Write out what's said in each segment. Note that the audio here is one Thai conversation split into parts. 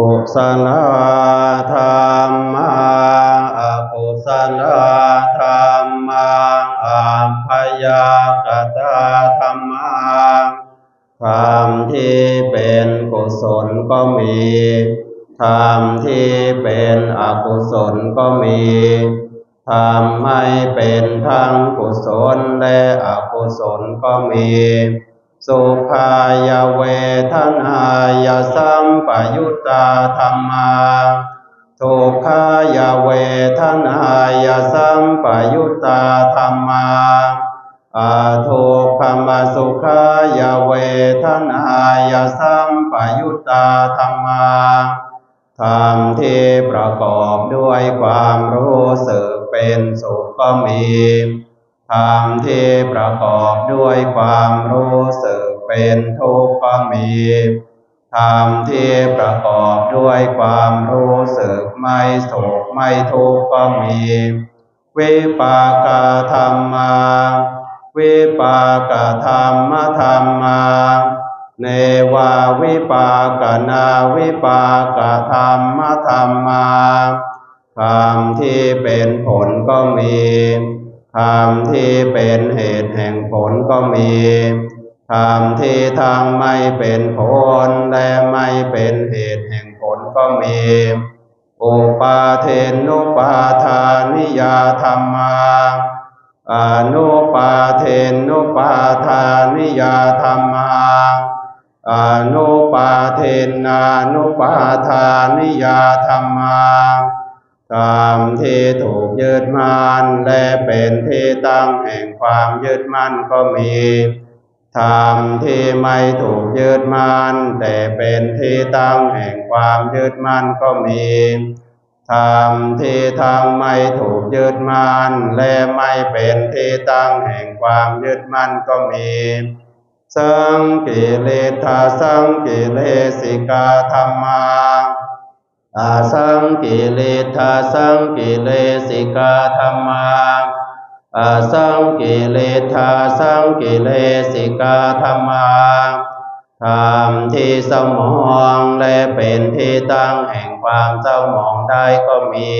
กุศลธรรมาอกุศลธรรมาอัพยากตาธรรมาความที่เป็นกุศลก็มีธรรมที่เป็นอกุศลก็มีทำให้เป็นทั้งกุศลและอกุศลก็มี สุขายเวทนายสัมปยุตตาธรรมาทุกขายเวทนายสัมปยุตตาธรรมาอาทุกขมสุขายเวทนายสัมปยุตตาธรรมาธรรมที่ประกอบด้วยความรู้สึกเป็นสุขก็มี ธรรมที่ประกอบด้วยความรู้สึกเป็นทุกข์ก็มีธรรมที่ประกอบด้วยความรู้สึกไม่สุขไม่ทุกข์ก็มี วิปากาธรรมา วิปากาธรรมธรรมา เนวาวิปากนาวิปากธรรมธรรมาธรรมที่เป็นผลก็มี ธรรมที่เป็นเหตุแห่งผลก็มีธรรมที่ทางไม่เป็นผลและไม่เป็นเหตุแห่งผลก็มีอุปาเทนุปาทานิยาธรรมาอนุปาเทนุปาทานิยาธรรมาอนุปาเทนานุปาทานิยาธรรมา ธรรมที่ถูกยึดมั่นและเป็นที่ตั้งแห่งความยึดมั่นก็มีธรรมที่ไม่ถูกยึดมั่นแต่เป็นที่ตั้งแห่งความยึดมั่นก็มีธรรมที่ทางไม่ถูกยึดมั่นและไม่เป็นที่ตั้งแห่งความยึดมั่นก็มีสังกิเลธาสังกิเลสิกาธรรมา อาสังกิเลธาสังกิเลสิกาธรรมาอาสังกิเลธาสังกิเลสิกาธรรมาธรรมที่เศรมองและเป็นที่ตั้งแห่งความเศร้ามองได้ก็มี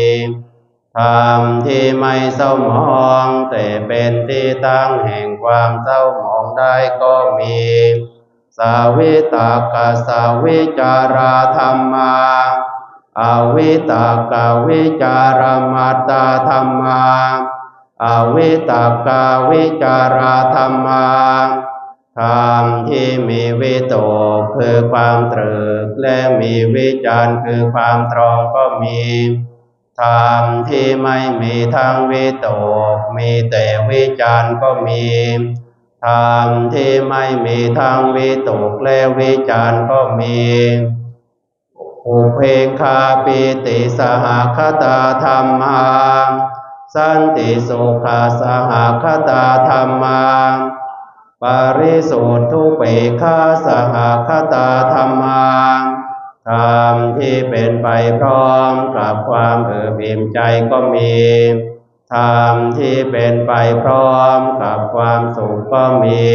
ธรรมที่ไม่เศร้ามองแต่เป็นที่ตั้งแห่งความเศร้ามองได้ก็มี สาวิตากสาวิจาราธรรมา อาวิตากาวิจารามาตาธรรมาอาวิตากาวิจาราธรรมาธรรมที่มีวิตกคือความตรึกและมีวิจารคือความตรองก็มีธรรมที่ไม่มีทั้งวิตกมีแต่วิจารก็มีธรรมที่ไม่มีทั้งวิตกและวิจารก็มี อุเพงคาปิติสหคตาธรรมาสันติสุขาสหคตาธรรมาปาริสุทธุเปกขาสหคตาธรรมาธรรมที่เป็นไปพร้อมกับความเอือบิ่มใจก็มีธรรมที่เป็นไปพร้อมกับความสุขก็มี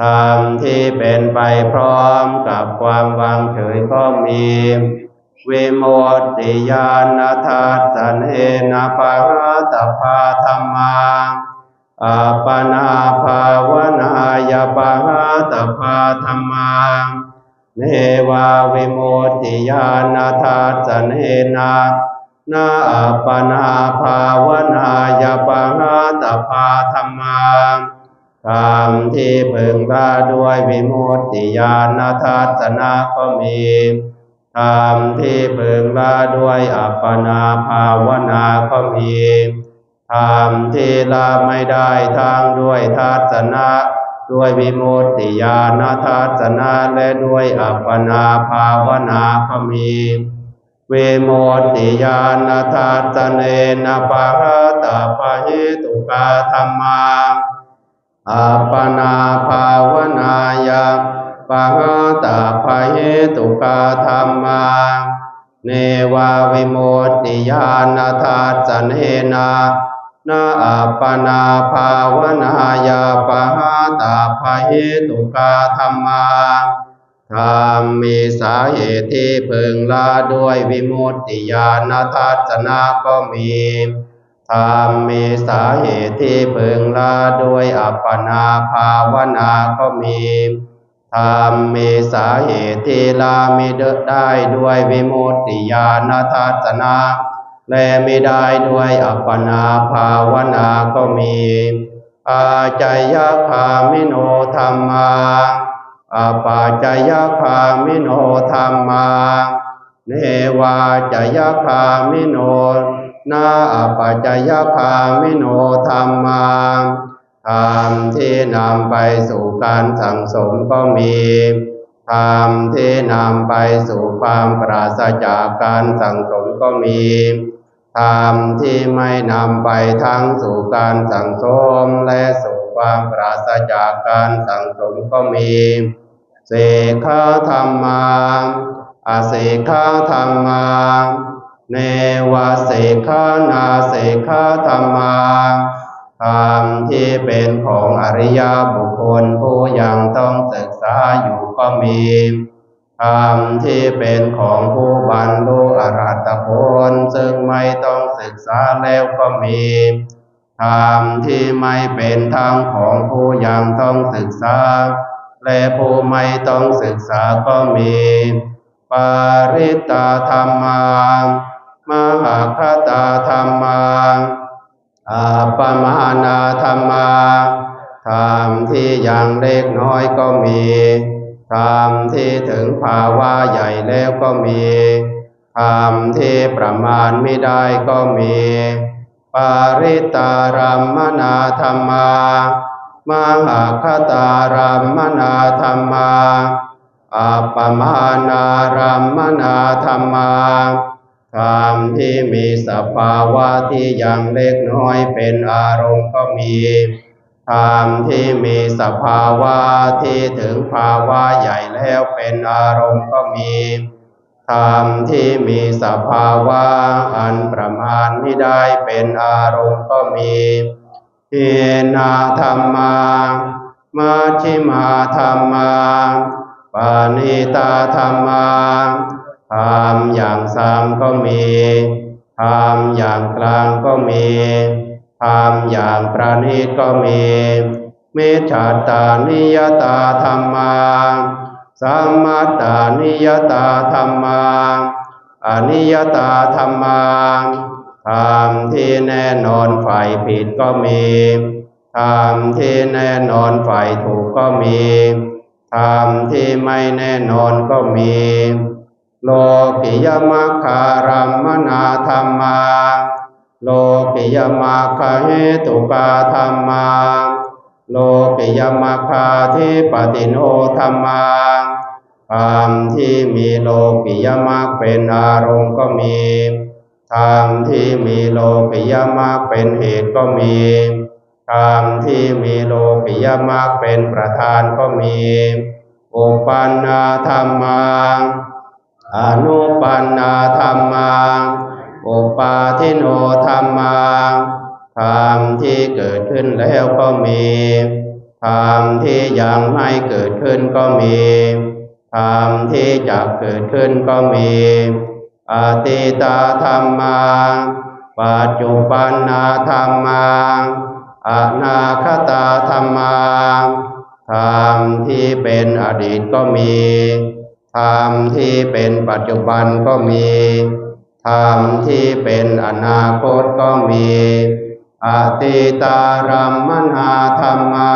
ธรรมที่เป็นไปพร้อมกับความวางเฉยก็มีวิโมตติญาณทัสสนเนนะปะหาตภาธรรมาอาปนาภาวนายปะหาตภาธรรมาเนวาวิโมตติญาณทัสสนเนนะนาอัปนาภาวนายปะหาตภาธรรมา ธรรมที่พึงละด้วยวิมุตติญาณทัศนะก็มีธรรมที่พึงละด้วยอัปปนาภาวนาก็มีธรรมที่ละไม่ได้ทางด้วยทัศนะด้วยวิมุตติญาณทัศนะและด้วยอัปปนาภาวนาก็มีเวโมตติญาณทัสสเนนะปะหะตาปะเหตุกาธรรมา อัปปนาภาวนายาปะหะตาปะเหตุกาธรรมาเนวาวิโมตติญาณทัสสเนนะนาอัปปนาภาวนายาปะหะตาปะเหตุกาธรรมาธรรมมีสาเหตุที่พึงละด้วยวิมุตติญาณทัศนะก็มี ธรรมมีสาเหตุที่พึงละด้วยอัปปนาภาวนาก็มีธรรมมีสาเหตุที่ละมิได้ด้วยวิมุตติญาณทัศนะและไม่ได้ด้วยอัปปนาภาวนาก็มีอาจายคามิโนธรรมาอาปาจายคามิโนธรรมาเนวาจายคามิโน นาอาปาจายคามิโนธรรมาธรรมที่นำไปสู่การสั่งสมก็มีธรรมที่นำไปสู่ความปราศจากการสั่งสมก็มีธรรมที่ไม่นำไปทั้งสู่การสั่งสมและสู่ความปราศจากการสั่งสมก็มีเสขาธรรมาอาเสขาธรรมา เนวเสกขานาเสกขาธรรมาธรรมที่เป็นของอริยบุคคลผู้ยังต้องศึกษาอยู่ก็มีธรรมที่เป็นของผู้บรรลุอรหัตผลซึ่งไม่ต้องศึกษาแล้วก็มีธรรมที่ไม่เป็นทางของผู้ยังต้องศึกษา และผู้ไม่ต้องศึกษาก็มีปาริตาธรรมา มหาคตาธรรมาอาปมานาธรรมาธรรมที่ยังเล็กน้อยก็มีธรรมที่ถึงภาวะใหญ่แล้วก็มีธรรมที่ประมาณไม่ได้ก็มี ปาริตารัมมนาธรรมามหาคตารัมมนาธรรมาอัปปมานารัมมนาธรรมา ธรรมที่มีสภาวะที่ยังเล็กน้อยเป็นอารมณ์ก็มีธรรมที่มีสภาวะที่ถึงภาวะใหญ่แล้วเป็นอารมณ์ก็มีธรรมที่มีสภาวะอันประมาณไม่ได้เป็นอารมณ์ก็มีเทนาธรรมามาชิมาธรรมาปานิตาธรรมา ธรรมอย่างสามก็มีธรรมอย่างกลางก็มีธรรมอย่างประณีตก็มีเมตตาตานิยตาธรรมาสัมมาตานิยตาธรรมาอนิยตาธรรมาธรรมที่แน่นอนฝ่ายผิดก็มีธรรมที่แน่นอนฝ่ายถูกก็มีธรรมที่ไม่แน่นอนก็มี โลกิยมัคคารมนาธรรมา โลกิยมัคคเหตุกาธรรมา โลกิยมัคคาทิปติโนธรรมาธรรมที่มีโลกิยมัคเป็นอารมณ์ก็มีธรรมที่มีโลกิยมัคเป็นเหตุก็มีธรรมที่มีโลกิยมัคเป็นประธานก็มีอุปันนาธรรมา อนุปันนาธรรมาอุปาทิโนธรรมาธรรมที่เกิดขึ้นแล้วก็มีธรรมที่ยังไม่เกิดขึ้นก็มีธรรมที่จะเกิดขึ้นก็มีอติตาธรรมาปัจจุบันนาธรรมาอนาคตาธรรมาธรรมที่เป็นอดีตก็มี ธรรมที่เป็นปัจจุบันก็มีธรรมที่เป็นอนาคตก็มีอติตารัมมนาธรรมา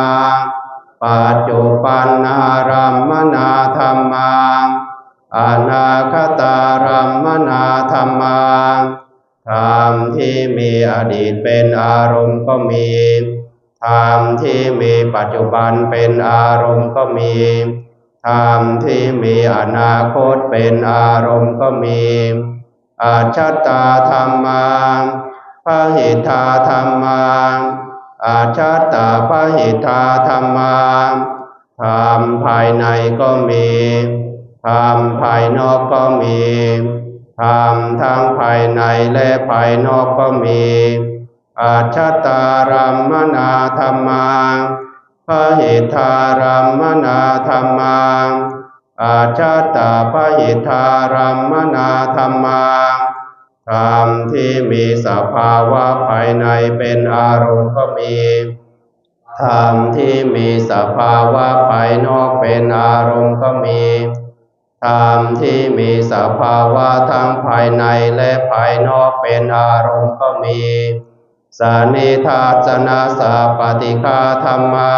ปัจจุบันนารัมมนาธรรมาอนาคตารัมมนาธรรมาธรรมที่มีอดีตเป็นอารมณ์ก็มีธรรมที่มีปัจจุบันเป็นอารมณ์ก็มี ธรรมที่มีอนาคตเป็นอารมณ์ก็มีอาชัตตาธรรมาพระหิทธาธรรมาอาชัตตาพระหิทธาธรรมาธรรมภายในก็มีธรรมภายนอกก็มีธรรมทั้งภายในและภายนอกก็มีอาชัตารัมมนาธรรมา หิทธารัมมนาธรรมาอาชัตตาพหิทารัมมนาธรรมาธรรมที่มีสภาวะภายในเป็นอารมณ์ก็มีธรรมที่มีสภาวะภายนอกเป็นอารมณ์ก็มีธรรมที่มีสภาวะทั้งภายในและภายนอกเป็นอารมณ์ก็มี สานิทาสนาสาปฏิฆาธรรมา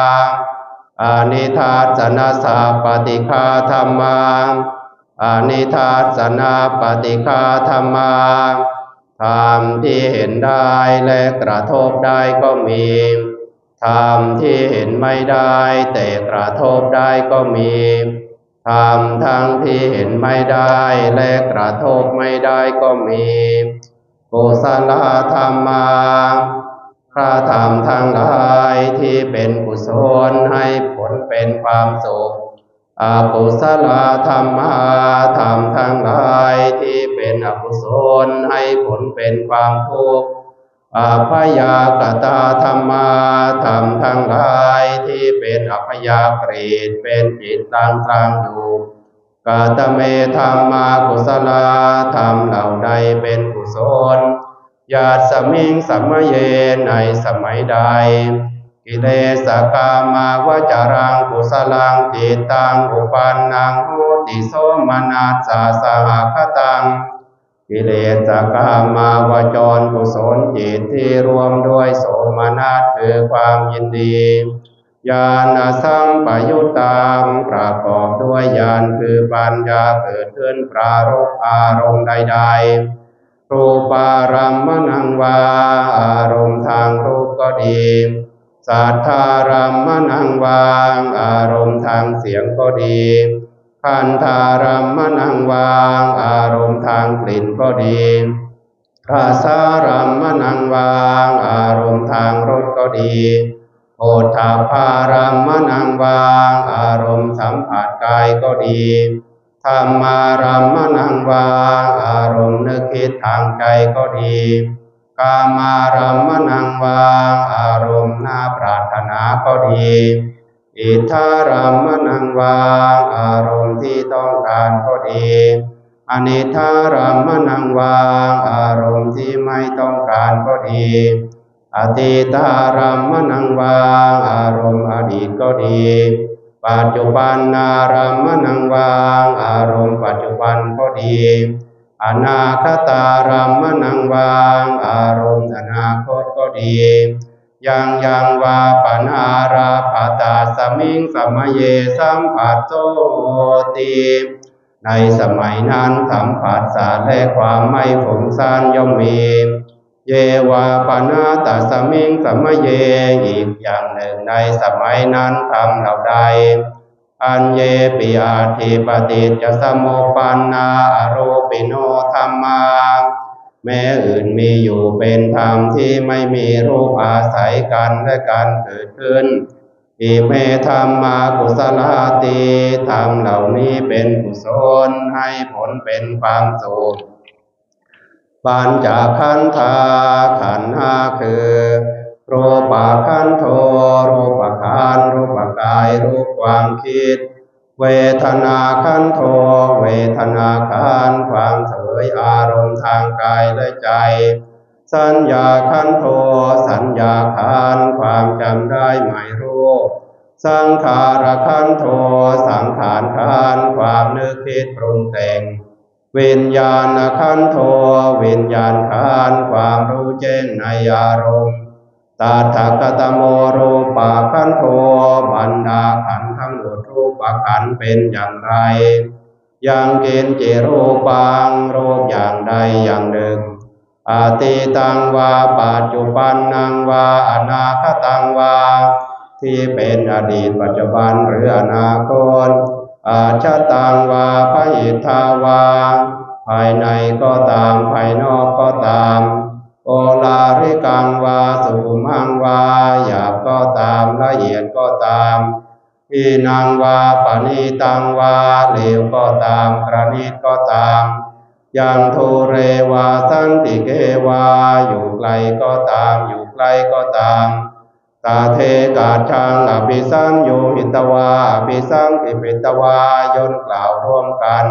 อานิทาสนาสาปฏิฆาธรรมาอานิทาสนาปฏิฆาธรรมาธรรมที่เห็นได้และกระทบได้ก็มีธรรมที่เห็นไม่ได้แต่กระทบได้ก็มีธรรมทั้งที่เห็นไม่ได้และกระทบไม่ได้ก็มี กุศลธรรมาพระธรรมทั้งหลายที่เป็นกุศลให้ผลเป็นความสุขอากุศลธรรมาธรรมทั้งหลายที่เป็นอกุศลให้ผลเป็นความทุกข์อาพยากตาธรรมาธรรมทั้งหลายที่เป็นอัพยากฤตเป็นจิตกลางกลางอยู่ กาตเมธรรมากุศลาธรรมเหล่าใดเป็นกุศลญาติสมิงสัมมเยในสมัยใด กิเลสกามาวจารังกุศลังจิตตังอุปันนังโหติโสมนัสสาสหคตัง กิเลสกามาวจรกุศลจิตที่รวมด้วยโสมนัสคือความยินดี ญาณสัมปยุตตามประกอบด้วยญาณคือปัญญาเกิดขึ้นปรารภอารมณ์ใดๆรูปารัมมนังวาอารมณ์ทางรูปก็ดีสัทธารัมมนังวางอารมณ์ทางเสียงก็ดีคันธารัมมนังวางอารมณ์ทางกลิ่นก็ดีรสสารัมมนังวางอารมณ์ทางรสก็ดี โอทาภารัมมนังวางอารมณ์สัมผัสกายก็ดีธรรมารัมมนังวางอารมณ์นึกคิดทางใจก็ดีกามารัมมนังวางอารมณ์น่าปรารถนาก็ดี อิทารัมมนังวางอารมณ์ที่ต้องการก็ดีอนิทารัมมนังวางอารมณ์ที่ไม่ต้องการก็ดี อติตารัมมนังวางอารมณ์อดีตก็ดี ปัจจุบันนารัมมนังวางอารมณ์ปัจจุบันก็ดี อนาคตารัมมนังวางอารมณ์อนาคตก็ดียังยังวาปนาราปตาสมิงสมเยสัมปัสโตติในสมัยนั้นสัมผัสสารและความไม่ฝุ่งซ่านย่อมมี เยวาปนาตสมิงสมเยอีกอย่างหนึ่งในสมัยนั้นทำเหล่าใด อันเยปิอาทิปติจะสมุปันนาอโรปิโนธรรมา แม้อื่นมีอยู่เป็นธรรมที่ไม่มีรูปอาศัยกันและการเกิดขึ้นอิเมธรรมากุศลาติธรรมเหล่านี้เป็นกุศลให้ผลเป็นความสุข ปัญจขันธาขันธ์ห้าคือรูปขันโทรูปขันรูปกายรูปความคิด เวทนาขันโทเวทนาขันความเสวยอารมณ์ทางกายและใจ สัญญาขันโทสัญญาขันความจำได้หมายรู้สังขารขันโทสังขารขันความนึกคิดปรุงแต่ง วิญญาณขันโทวิญญาณขันความรู้แจ้งในอารมณ์ตาถกตโมรูปาขันโทบรรดาขันทั้งหมดรูปขันเป็นอย่างไร อยังเกณฑ์เจรูปังรูปอย่างใดอย่างหนึ่งอาติตังวาปัจจุบันนังวาอนาคตังวา ที่เป็นอดีตปัจจุบันหรืออนาคต อาชาตังวาพหิทาวา ภายในก็ตามภายนอกก็ตาม โอลาริกังวาสุมังวาหยาบก็ตามละเอียดก็ตามอีนางวาปณีตังวาเลวก็ตามประณีตก็ตามยังโทเรวาสันติเกวาอยู่ไกลก็ตามอยู่ใกล้ก็ตาม ตาเทกาชังอภิสังโยหิตวาอภิสังกิปิตวายนกล่าวร่วมกัน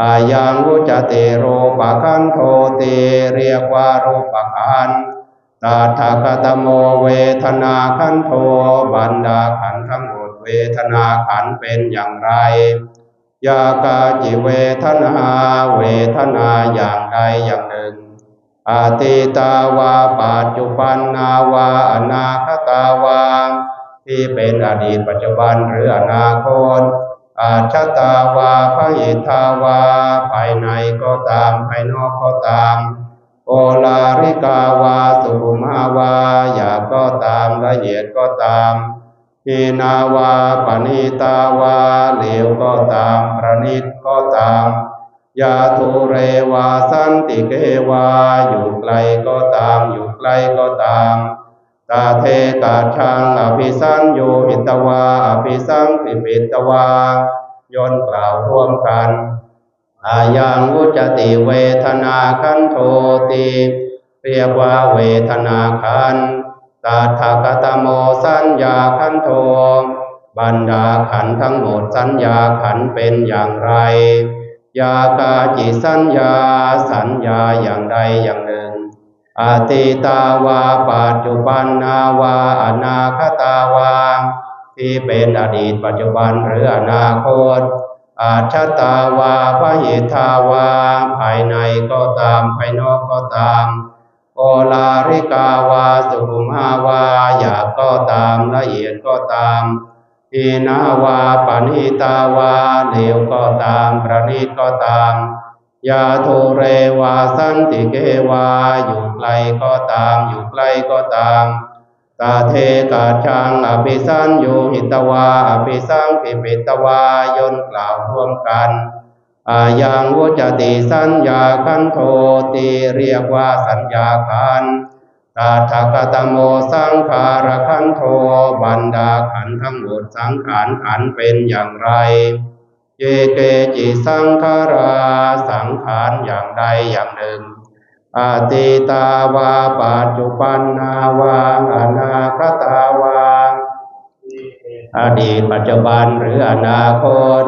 อายังวุจติโรปะคันโทติเรียกว่ารูปะคันตาทากตโมเวทนาคันโทบรรดาขันทั้งหมดเวทนาขันเป็นอย่างไร ยากาจิเวทนาเวทนาอย่างใดอย่างหนึ่ง อาติตาวาปัจจุบันนาวาอนาคตาวา ที่เป็นอดีตปัจจุบันหรืออนาคต อาชตาวาพหิทาวา ภายในก็ตาม ภายนอกก็ตามโอลาริกาวาสุภมาวาหยาบก็ตามละเอียดก็ตามทีนาวาปณิตาวาเหลวก็ตามประณิตก็ตาม ยาทุเรวาสันติเกวาอยู่ไกลก็ตามอยู่ใกลก็ตาม ตาเทกาชังอภิสังโยหิตวาอภิสังปิปิตวายนกล่าวร่วมกันอายังวุจติเวทนาคันโทติเรียกว่าเวทนาคันตาทากตโมสัญญาคันโทบรรดาขันธ์ทั้งหมดสัญญาขันธ์เป็นอย่างไร ยากาจิสัญญาสัญญาอย่างใดอย่างหนึ่งอาติตาวาปัจจุบันนาวาอนาคตาวาที่เป็นอดีตปัจจุบันหรืออนาคต อาชตาวาพหิทาวา ภายในก็ตามภายนอกก็ตามโอลาริกาวาสุภมาวาหยาบก็ตามละเอียดก็ตาม ทีนาวาปณิตาวาเหลวก็ตามประณีตก็ตามยาโทเรวาสันติเกวาอยู่ไกลก็ตามอยู่ใกล้ก็ตามตาเทกาชังอภิสันโยหิตวาอภิสังปิปิตวายนกล่าวร่วมกันอายังวุจติสัญญาคันโทติเรียกว่าสัญญาคัน ตาทากตโมสังขารคันโทบรรดาขันทั้งหมดสังขารขันเป็นอย่างไร เยเกจิสังขาราสังขารอย่างใดอย่างหนึ่งอาติตาวาปัจจุบันนาวาอนาคตาวาอดีตปัจจุบันหรืออนาคต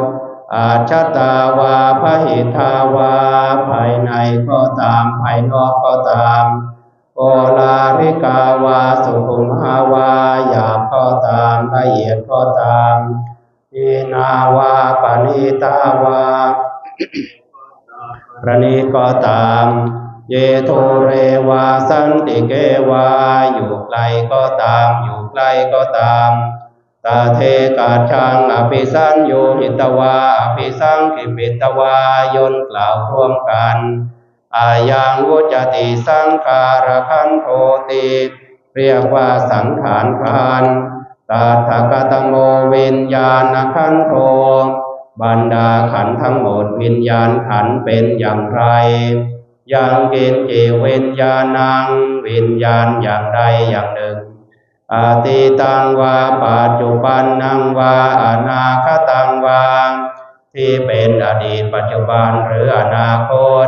อาชตาวาพหิทาวา ภายในก็ตามภายนอกก็ตาม โอลาริกาวาสุขุมหาวาหยาบก็ตามละเอียดก็ตามทีนาวาปณิตาวาประณีก็ตาม เยโทเรวาสันติเกวา อยู่ไกลก็ตาม อยู่ใกล้ก็ตามตาเทกาชังอภิสัญโยหิตวาอภิสังกิปิตวายนกล่าวร่วมกัน อายังวุจติสังขารคันโทติเรียกว่าสังขารคันตาทกตโมวิญญาณคันโทบรรดาขันทั้งหมดวิญญาณขันเป็นอย่างไร ยังเกณฑ์เจวิญญาณังวิญญาณอย่างใดอย่างหนึ่งอาติตังวาปัจจุบันนังวาอนาคตังวาที่เป็นอดีตปัจจุบันหรืออนาคต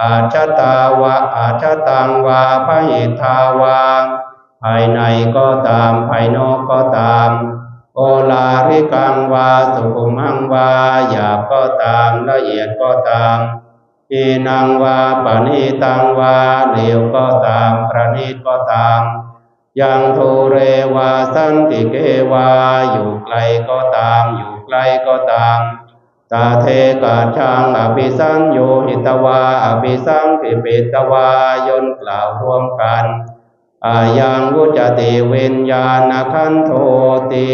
อาชตาวะอาชตังวาพหิทาวาภายในก็ตามภายนอกก็ตาม โอลาริกังวาสุขุมังวาหยาบก็ตามละเอียดก็ตามทีนังวาปณิตังวาเหลวก็ตามประณีตก็ตาม ยังโทเรวาสันติเกวาอยู่ไกลก็ตามอยู่ใกล้ก็ตาม ตาเทกาชังอภิสังโยหิตวาอภิสังปิปิตวายนกล่าวร่วมกันอายังวุจติวิญญาณคันโทติ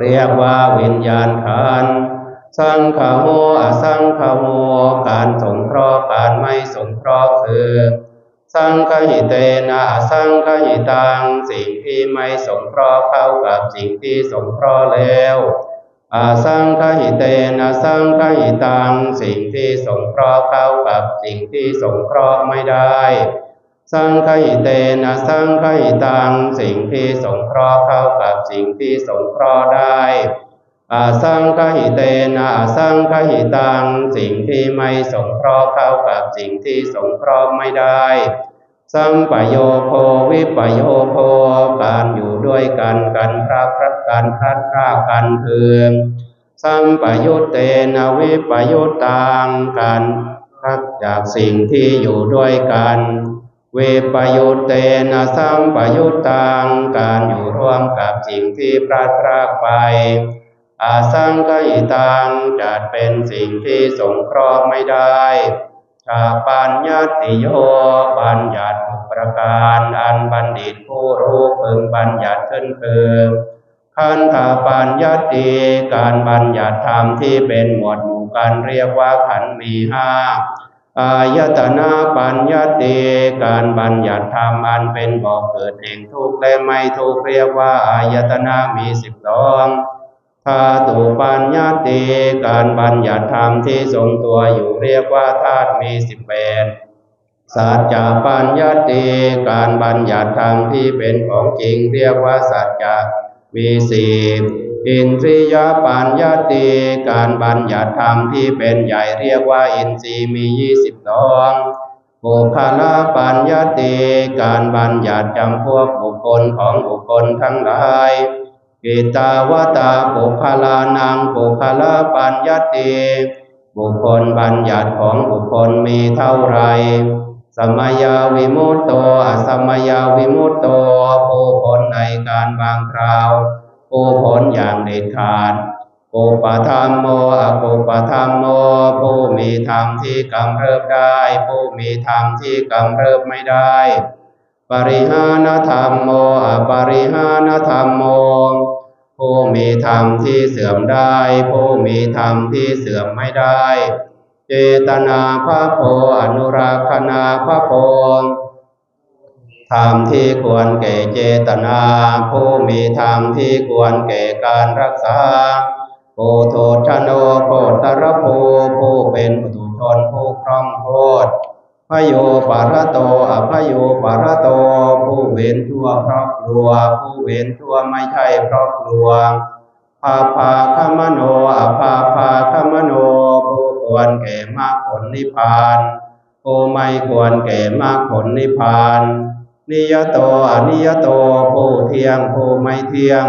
เรียกว่าวิญญาณขันสังขโมอสังขโมการสงเคราะห์การไม่สงเคราะห์คือ สังคหิเตนะสังคหิตังสิ่งที่ไม่สงเคราะห์เข้ากับสิ่งที่สงเคราะห์แล้ว อาสังคหิเตนะสังคหิตังสิ่งที่สงเคราะห์เข้ากับสิ่งที่สงเคราะห์ไม่ได้ สังคหิเตนะสังคหิตังสิ่งที่สงเคราะห์เข้ากับสิ่งที่สงเคราะห์ได้อาสังคหิเตนะอาสังคหิตังสิ่งที่ไม่สงเคราะห์เข้ากับสิ่งที่สงเคราะห์ไม่ได้ สัมปโยโควิปโยโคการอยู่ด้วยกันกันพระพระการพลัดพรากกันคือสัมปยุตเตนะวิปยุตตังการพักจากสิ่งที่อยู่ด้วยกันเวปยุตเตนะสัมปยุตตังการอยู่ร่วมกับสิ่งที่พลัดพรากไปอาสังกิตังจัดเป็นสิ่งที่สงเคราะห์ไม่ได้ ชาปัญญาติโยบัญญัติประการอันบัณฑิตผู้รู้พึงบัญญัติขึ้นคือขันธปัญญาติการบัญญัติธรรมที่เป็นหมวดหมู่กันเรียกว่าขันธ์มีห้าอายตนะปัญญาติการบัญญัติธรรมอันเป็นบ่อเกิดแห่งทุกข์และไม่ทุกข์เรียกว่าอายตนะมีสิบสอง ธาตุปัญญาติการบัญญัติธรรมที่ทรงตัวอยู่เรียกว่าธาตุมีสิบแปดสัจจะปัญญาติการบัญญัติธรรมที่เป็นของจริงเรียกว่าสัจจะมีสี่อินทรียปัญญาติการบัญญัติธรรมที่เป็นใหญ่เรียกว่าอินทรีย์มียี่สิบสองบุคลาปัญญาติการบัญญัติจำพวกบุคคลของบุคคลทั้งหลาย กิตาวตาบุคลานังบุคลาปัญญติบุคคลบัญญัติของบุคคลมีเท่าไร สมยาวิมุตโตอสมยาวิมุตโตผู้พ้นในการบางคราวผู้พ้นอย่างเด็ดขาดโอปธรรมโมอโกปธรรมโมผู้มีธรรมที่กำเริบได้ ผู้มีธรรมที่กำเริบไม่ได้ ปริหานธรรมโมอปริหานธรรมโมผู้มีธรรมที่เสื่อมได้ ผู้มีธรรมที่เสื่อมไม่ได้ เจตนาภาโพอนุราคณาภาโพธรรมที่ควรแก่เจตนา ผู้มีธรรมที่ควรแก่การรักษาโอโทชโนโคตรภูผู้เป็นปุถุชนผู้คล่องโคตร พโยปาระโตอภโยปาระโต ผู้เว้นชั่วเพราะกลัว ผู้เว้นชั่วไม่ใช่เพราะกลัวภาภาคมโนอภาภาคมโน ผู้ควรแก่มรรคผลนิพพานผู้ไม่ควรแก่มรรคผลนิพพาน นิยโตอนิยโต ผู้เที่ยงผู้ไม่เที่ยง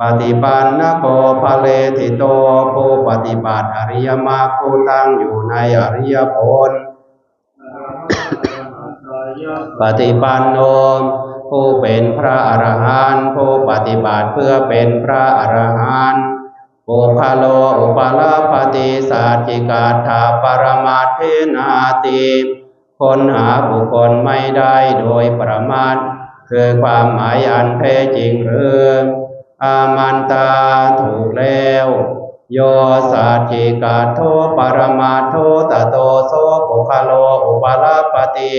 ปฏิปันนโกภะเลทิโต ผู้ปฏิบัติอริยมรรคผู้ตั้งอยู่ในอริยผล ปฏิปันโนผู้เป็นพระอรหันต์ผู้ปฏิบัติเพื่อเป็นพระอรหันต์ปุพาโลอุปาลาปฏิสัจจิกาถาปรมาเทนาติคนหาบุคคลไม่ได้โดยประมาทคือความหมายอันแท้จริงหรืออามันตาถูกแล้ว โยสัจจิกาโทปรมาโทตโตโสปุคาโลอุปาลาปฏิ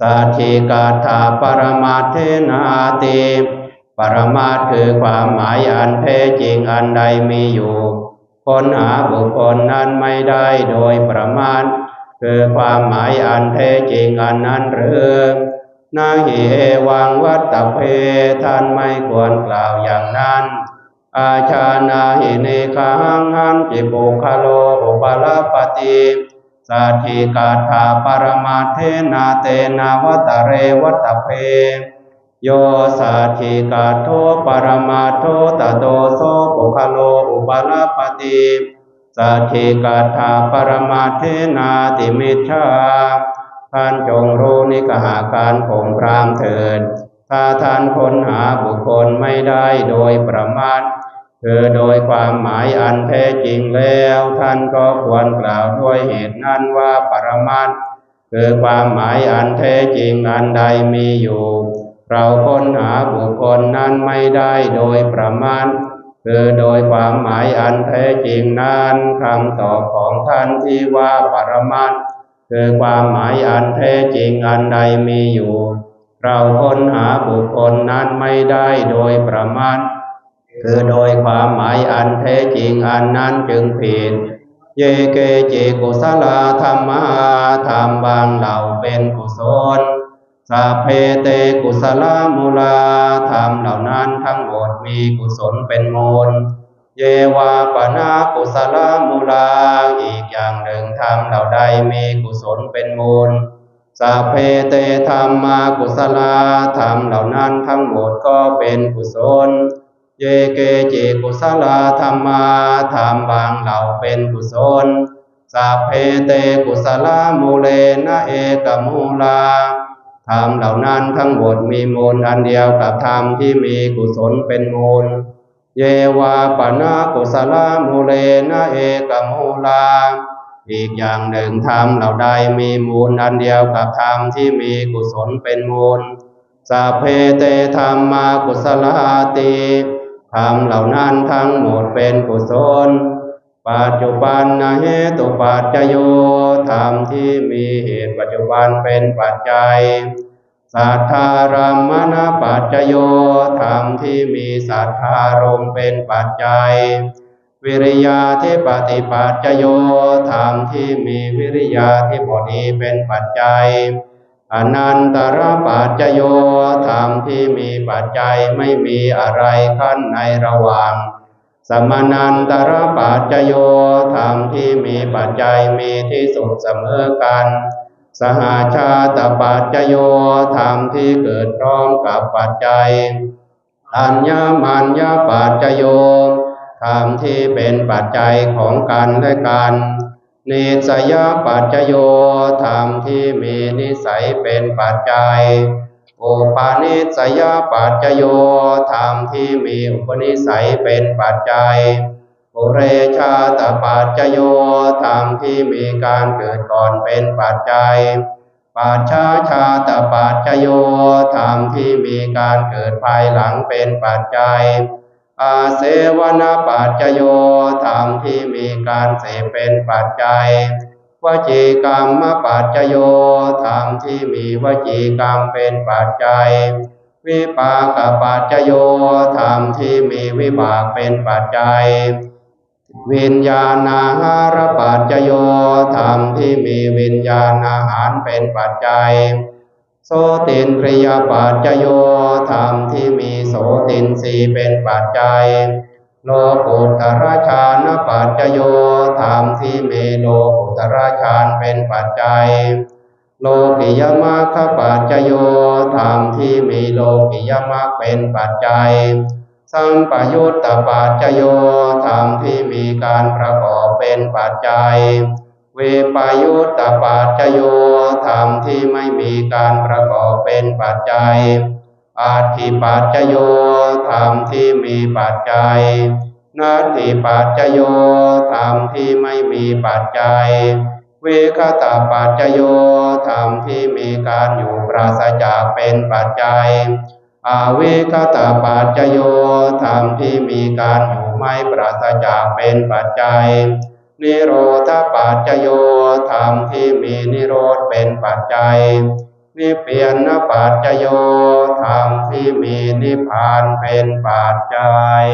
สัจจิกาถาปรมาเทนาติปรมาคือความหมายอันแท้จริงอันใดมีอยู่คนหาบุคคลนั้นไม่ได้โดยประมาทคือความหมายอันแท้จริงอันนั้นหรือนาหิเอวังวัตตเพท่านไม่ควรกล่าวอย่างนั้น อาชานาหิเนคังหันจิปุคาโลอุปาลปฏิ สัจจิกาถาปรมาเทนาเตนาวัตเรวัตเพโยสัจจิกาโทปรมาโทตโตโสปุคโลอุปาลปฏิสัจจิกาถาปรมาเทนาติมิชาท่านจงรู้นิกหาการผงพรามเถิด ถ้าท่านค้นหาบุคคลไม่ได้โดยประมาท คือโดยความหมายอันแท้จริงแล้วท่านก็ควรกล่าวด้วยเหตุนั้นว่าปรมาทคือความหมายอันแท้จริงอันใดมีอยู่ เราค้นหาบุคคลนั้นไม่ได้โดยประมาทคือโดยความหมายอันแท้จริงนั้นคำตอบของท่านที่ว่าปรมาทคือความหมายอันแท้จริงอันใดมีอยู่ เราค้นหาบุคคลนั้นไม่ได้โดยประมาท คือโดยความหมายอันแท้จริงอันนั้นจึงผิดเยเกจิกุสลาธรรมาธรรมบางเหล่าเป็นกุศลสัพเพเตกุสลามูลาธรรมเหล่านั้นทั้งหมดมีกุศลเป็นมูล เยวาปนากุสลามูลาอีกอย่างหนึ่งธรรมเหล่าใดมีกุศลเป็นมูลสัพเพเตธรรมากุศลาธรรมเหล่านั้นทั้งหมดก็เป็นกุศล เยเกจิกุศลธรรมาธรรมบางเหล่าเป็นกุศลสัพเพเตกุศลมูเลนะเอกมูลาธรรมเหล่านั้นทั้งหมดมีมูลอันเดียวกับธรรมที่มีกุศลเป็นมูล เยวาปนากุศลมูเลนะเอกมูลา อีกอย่างหนึ่งธรรมเหล่าใดมีมูลอันเดียวกับธรรมที่มีกุศลเป็นมูลสัพเพเตธรรมากุศลาติ ธรรมเหล่านั้นทั้งหมดเป็นกุศล ปัจจุบันนะเหตุปัจจโยธรรมที่มีเหตุปัจจุบันเป็นปัจจัย สัทธารมมณปัจจโยธรรมที่มีสัทธารมเป็นปัจจัย วิริยาที่ปฏิปัจจโยธรรมที่มีวิริยาที่บดีเป็นปัจจัย อนันตรปัจจโยธรรมที่มีปัจจัยไม่มีอะไรขั้นในระหว่าง สมนันตรปัจจโยธรรมที่มีปัจจัยมีที่สุดเสมอกัน สหาชาตปัจจโยธรรมที่เกิดพร้อมกับปัจจัย อัญญมัญญปัจจโยธรรมที่เป็นปัจจัยของกันและกัน นิสยปัจจโยธรรมที่มีนิสัยเป็นปัจจัยโอปานิสยปัจจโยธรรมที่มีอุปนิสัยเป็นปัจจัยปุเรชาตปัจจโยธรรมที่มีการเกิดก่อนเป็นปัจจัยปัจฉาชาตปัจจโยธรรมที่มีการเกิดภายหลังเป็นปัจจัย อาเสวนปัจจโยธรรมที่มีการเสพเป็นปัจจัยวจีกรรมปัจจโยธรรมที่มีวจีกรรมเป็นปัจจัย วิปากปัจจโยธรรมที่มีวิบากเป็นปัจจัย วิญญาณอาหารปัจจโยธรรมที่มีวิญญาณอาหารเป็นปัจจัย โสตินทรียปัจจโยธรรมที่มีโสตินสีเป็นปัจจัย โลกุตระชานปัจจโยธรรมที่มีโลกุตระชานเป็นปัจจัย โลกิยมรรคปัจจโยธรรมที่มีโลกิยมรรคเป็นปัจจัยสัมปยุตตปัจจโยธรรมที่มีการประกอบเป็นปัจจัย เวปายุตตปัจจโยธรรมที่ไม่มีการประกอบเป็นปัจจัยอาทิปัจจโยธรรมที่มีปัจจัย นาทิปัจจโยธรรมที่ไม่มีปัจจัย เวคตาปัจจโยธรรมที่มีการอยู่ปราศจากเป็นปัจจัย อาเวคตาปัจจโยธรรมที่มีการอยู่ไม่ปราศจากเป็นปัจจัย นิโรธาปัจจโยธรรมที่มีนิโรธเป็นปัจจัย นิเปียนปัจจโยธรรมที่มีนิพพานเป็นปัจจัย